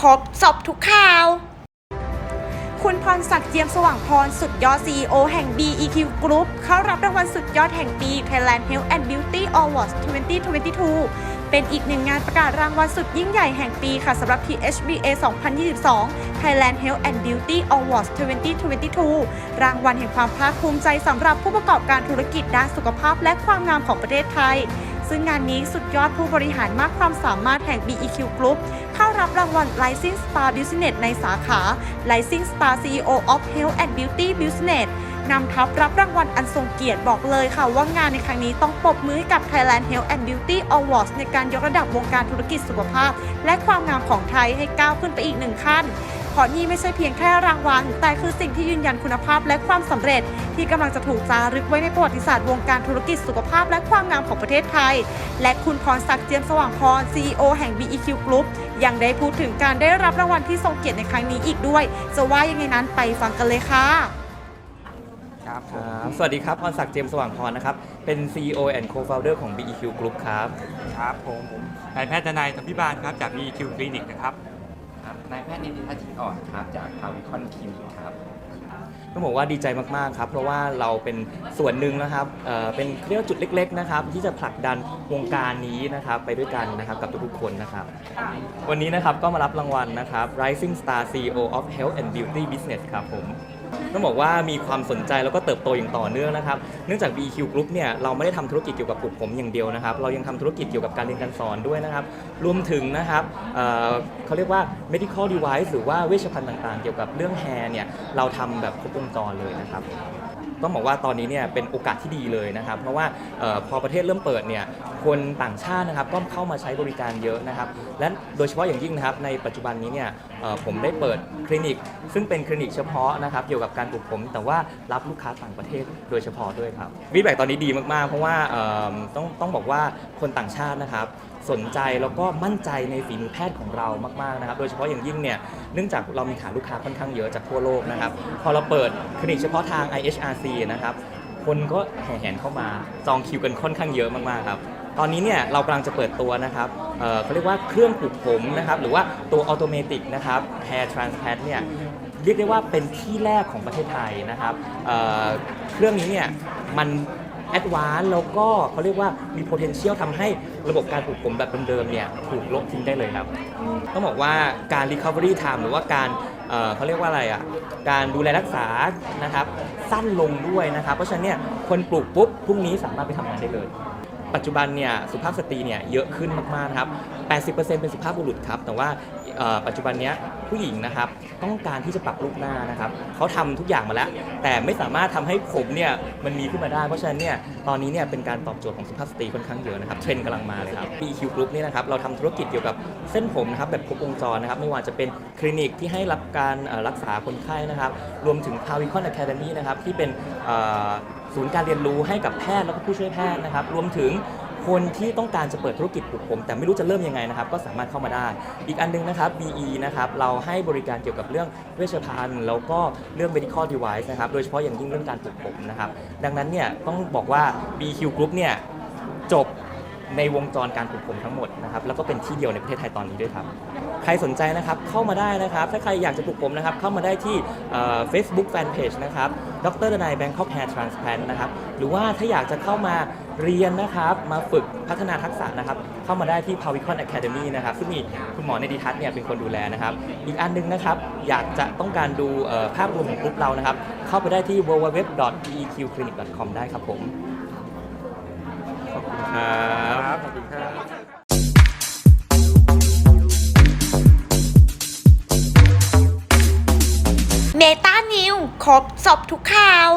ครบสอบทุกข่าว คุณพรศักดิ์เจียมสว่างพรสุดยอด CEO แห่ง BEQ Group เข้ารับรางวัลสุดยอดแห่งปี Thailand Health and Beauty Awards 2022 เป็นอีกหนึ่งงานประกาศรางวัลสุดยิ่งใหญ่แห่งปีค่ะสำหรับ THBA 2022 Thailand Health and Beauty Awards 2022 รางวัลแห่งความภาคภูมิใจสำหรับผู้ประกอบการธุรกิจด้านสุขภาพและความงามของประเทศไทย ซึ่งงานนี้สุดยอดผู้บริหารมากความสามารถแห่ง BEQ Group เข้ารับรางวัล Rising Star Business ในสาขา Rising Star CEO of Health and Beauty Business นำทัพรับรางวัลอันทรงเกียรติบอกเลยค่ะว่างานในครั้งนี้ต้องปรบมือให้กับ Thailand Health and Beauty Awards ในการยกระดับวงการธุรกิจสุขภาพ และความงามของไทยให้ก้าวขึ้นไปอีกหนึ่งขั้น เพราะนี่ไม่ใช่เพียงแค่รางวัล แต่คือสิ่งที่ยืนยันคุณภาพและความสำเร็จ ที่กำลังจะถูกจารึกไว้ในประวัติศาสตร์วงการธุรกิจสุขภาพและความงามของประเทศไทย และคุณพรศักดิ์เจียมสว่างพร CEO แห่ง BEQ Group ยังได้พูดถึงการได้รับรางวัลที่ทรงเกียรติในครั้งนี้อีกด้วย จะว่ายังไงนั้นไปฟังกันเลยค่ะครับผคมรับสวัสดีครับพรศักดิ์เจมส์สว่างพรนะครับ เป็น CEO and Co-founder ของ BEQ Group ครับ ครับผมผมนายแพทย์ทนายธพิบาลครับ จาก BQ Clinic นะครับ ครับนายแพทย์นิติทัศน์ทิอ่อนครับจากพาวิคอนคลินิกครับต้องบอกว่าดีใจมาก ๆ ครับ เพราะว่าเราเป็นส่วนหนึ่งนะครับเอ่อเป็นเรียกว่าจุดเล็ก ๆ นะครับ ที่จะผลักดันวงการนี้นะครับ ไปด้วยกันนะครับกับทุกๆคนนะครับ วันนี้นะครับก็มารับรางวัลนะครับ Rising Star CEO of Health and Beauty Business ครับผม ต้องบอกว่ามีความสนใจแล้วก็เติบโตอย่างต่อเนื่องนะครับ เนื่องจาก BQ Group เนี่ยเราไม่ได้ทำธุรกิจเกี่ยวกับปลูกผมอย่างเดียวนะครับ เรายังทำธุรกิจเกี่ยวกับการเรียนการสอนด้วยนะครับ รวมถึงนะครับเอ่อเขาเรียกว่า medical device หรือว่าเวชภัณฑ์ต่างๆ เกี่ยวกับเรื่อง hair เนี่ยเราทำแบบครบวงจรเลยนะครับ ต้องบอกว่าตอนนี้เนี่ยเป็นโอกาสที่ดีเลยนะครับ เพราะว่าออพอประเทศเริ่มเปิดเนี่ยคนต่างชาตินะครับก็เข้ามาใช้บริการเยอะนะครับ และโดยเฉพาะอย่างยิ่งนะครับในปัจจุบันนี้เนี่ยผมได้เปิดคลินิก ซึ่งเป็นคลินิกเฉพาะนะครับเกี่ยวกับการปลูกผม แต่ว่ารับลูกค้าต่างประเทศโดยเฉพาะด้วยครับฟีดแบ็ตอนนี้ดีมากๆ เพราะว่าต้องต้องบอกว่าคนต่างชาตินะครับ สนใจแล้วก็มั่นใจในฝีมือแพทย์ของเรามากๆนะครับ โดยเฉพาะอย่างยิ่งเนี่ยเนื่องจากเรามีฐานลูกค้าค่อนข้างเยอะจากทั่วโลกนะครับ พอเราเปิดคลินิกเฉพาะทาง IHRC นะครับคนก็แห่แหนเข้ามาจองคิวกันค่อนข้างเยอะมากๆครับตอนนี้เนี่ยเรากำลังจะเปิดตัวนะครับเเขาเรียกว่าเครื่องปลูกผมนะครับหรือว่าตัวออโตเมตินะครับ hair transplant เนี่ยเรียกได้ว่าเป็นที่แรกของประเทศไทยนะครับเเครื่องนี้เนี่ยมัน แอดวานแล้วก็เขาเรียกว่ามี potential ทำให้ระบบการปลูกผมแบบเดิมๆเนี่ยถูกลบทิ้งได้เลยครับ ต้องบอกว่าการ recovery time หรือว่าการเอ่อเขาเรียกว่าอะไรอะการดูแลรักษานะครับสั้นลงด้วยนะครับ เพราะฉะนั้นเนี่ยคนปลูกปุ๊บพรุ่งนี้สามารถไปทำงานได้เลย ปัจจุบันเนี่ยสุภาพสตรีเนี่ยเยอะขึ้นมากๆนะครับ 80%เป็นสุภาพบุรุษครับ แต่ว่า ปัจจุบันนี้ผู้หญิงนะครับต้องการที่จะปรับรูปหน้านะครับเขาทำทุกอย่างมาแล้ว แต่ไม่สามารถทำให้ผมเนี่ยมันมีขึ้นมาได้ เพราะฉะนั้นเนี่ยตอนนี้เนี่ยเป็นการตอบโจทย์ของสุภาพสตรีค่อนข้างเยอะนะครับเทรนด์กำลังมาเลยครับ BQ Group เนี่ยนะครับเราทำธุรกิจเกี่ยวกับเส้นผมนะครับแบบครบวงจรนะครับไม่ว่าจะเป็นคลินิกที่ให้รับการรักษาคนไข้นะครับรวมถึง p a v i c o n Academy นะครับที่เป็นศูนย์การเรียนรู้ให้กับแพทย์แล้วก็ผู้ช่วยแพทย์นะครับรวมถึง คนที่ต้องการจะเปิดธุรกิจปลูกผม แต่ไม่รู้จะเริ่มยังไงนะครับ ก็สามารถเข้ามาได้ อีกอันหนึงนะครับ BE นะครับ เราให้บริการเกี่ยวกับเรื่องเวชภัณฑ์ แล้วก็เรื่อง medical device นะครับ โดยเฉพาะอย่างยิ่งเรื่องการปลูกผมนะครับ ดังนั้นเนี่ยต้องบอกว่า BQ Group เนี่ยจบในวงจรการปลูกผมทั้งหมดนะครับ แล้วก็เป็นที่เดียวในประเทศไทยตอนนี้ด้วยครับ ใครสนใจนะครับเข้ามาได้นะครับ ถ้าใครอยากจะปลูกผมนะครับ เข้ามาได้ที่เฟซบุ๊กแฟนเพจนะครับดรดนายแบงคอกแฮร์ทรานสแพนนะครับ หรือว่าถ้าอยากจะเข้ามา เรียนนะครับมาฝึกพัฒนาทักษะนะครับเข้ามาได้ที่ Pavicon Academy นะครับซึ่งมีคุณหมอในดิทัศน์เนี่ยเป็นคนดูแลนะครับ อีกอันหนึงนะครับอยากจะต้องการดูภาพรวมของกลุ่มเรานะครับ เข้าไปได้ที่ www.eqclinic.com ได้ครับผมขอบคุณครับครับขอบคุณครับเมตานิวครบสอบทุกข่าว